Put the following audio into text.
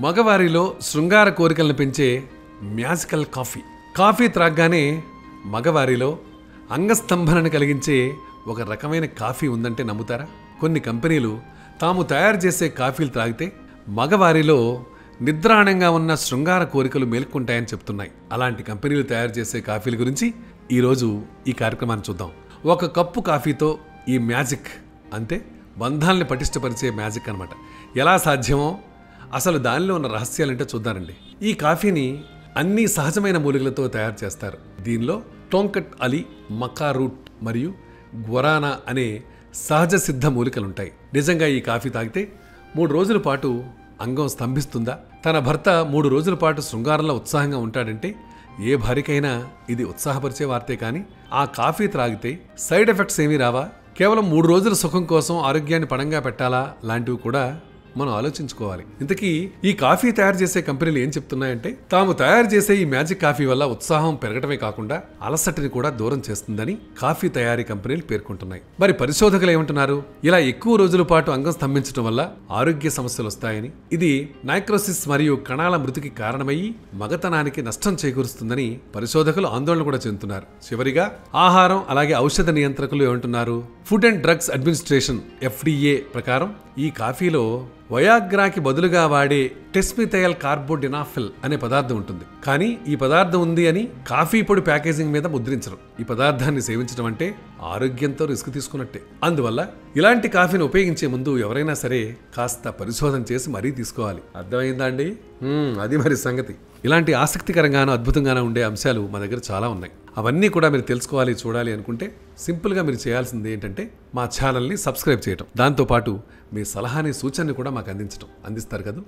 మగవారిలో శృంగార కోరికలను పెంచే మ్యాజికల్ కాఫీ. కాఫీ త్రాగ్గానే మగవారిలో అంగస్తంభనను కలిగించే ఒక రకమైన కాఫీ ఉందంటే నమ్ముతారా? కొన్ని కంపెనీలు తాము తయారు చేసే కాఫీలు త్రాగితే మగవారిలో నిద్రాణంగా ఉన్న శృంగార కోరికలు మేల్కొంటాయని చెప్తున్నాయి. అలాంటి కంపెనీలు తయారు చేసే కాఫీల గురించి ఈరోజు ఈ కార్యక్రమాన్ని చూద్దాం. ఒక కప్పు కాఫీతో ఈ మ్యాజిక్ అంటే బంధాలని పటిష్టపరిచే మ్యాజిక్ అన్నమాట. ఎలా సాధ్యమో అసలు దానిలో ఉన్న రహస్యాలంటే చూద్దానండి. ఈ కాఫీని అన్ని సహజమైన మూలికలతో తయారు చేస్తారు. దీనిలో టోంకట్ అలీ మకా రూట్ మరియు గ్వరానా అనే సహజ సిద్ధ మూలికలుంటాయి. నిజంగా ఈ కాఫీ తాగితే మూడు రోజుల పాటు అంగం స్తంభిస్తుందా? తన భర్త మూడు రోజుల పాటు శృంగారంలో ఉత్సాహంగా ఉంటాడంటే ఏ భార్యకైనా ఇది ఉత్సాహపరిచే వార్తే కానీ ఆ కాఫీ త్రాగితే సైడ్ ఎఫెక్ట్స్ ఏమీ రావా? కేవలం మూడు రోజుల సుఖం కోసం ఆరోగ్యాన్ని పణంగా పెట్టాలా? లాంటివి కూడా మనం ఆలోచించుకోవాలి. ఇంతకీ ఈ కాఫీ తయారు చేసే కంపెనీలు ఏం చెప్తున్నాయంటే తాము తయారు చేసే ఈ మ్యాజిక్ కాఫీ వల్ల ఉత్సాహం పెరగటమే కాకుండా అలసటని కూడా దూరం చేస్తుందని కాఫీ తయారీ కంపెనీలు పేర్కొంటున్నాయి. మరి పరిశోధకులు ఏమంటున్నారు? ఇలా ఎక్కువ రోజుల పాటు అంగం స్తంభించడం వల్ల ఆరోగ్య సమస్యలు వస్తాయని ఇది నైక్రోసిస్ మరియు కణాల మృతికి కారణమయ్యి మగతనానికి నష్టం చేకూరుస్తుందని పరిశోధకులు ఆందోళన కూడా చెందుతున్నారు. చివరిగా ఆహారం అలాగే ఔషధ నియంత్రకులు ఏమంటున్నారు? Food and drugs administration FDA ప్రకారం ఈ కాఫీలో వయాగ్రాకి బదులుగా వాడే టెస్మిథయల్ కార్బోడినాఫిల్ అనే పదార్థం ఉంటుంది. కానీ ఈ పదార్థం ఉంది అని కాఫీ పొడి ప్యాకేజింగ్ మీద ముద్రించరు. ఈ పదార్థాన్ని సేవించడం అంటే ఆరోగ్యంతో రిస్క్ తీసుకున్నట్టే. అందువల్ల ఇలాంటి కాఫీని ఉపయోగించే ముందు ఎవరైనా సరే కాస్త పరిశోధన చేసి మరీ తీసుకోవాలి. అర్థమైందా అండి? అది మరి సంగతి. ఇలాంటి ఆసక్తికరంగానో అద్భుతంగానో ఉండే అంశాలు మా దగ్గర చాలా ఉన్నాయి. అవన్నీ కూడా మీరు తెలుసుకోవాలి చూడాలి అనుకుంటే సింపుల్గా మీరు చేయాల్సింది ఏంటంటే మా ఛానల్ని సబ్స్క్రైబ్ చేయటం. దాంతోపాటు మీ సలహాని సూచనని కూడా మాకు అందించడం అందిస్తారు కదా?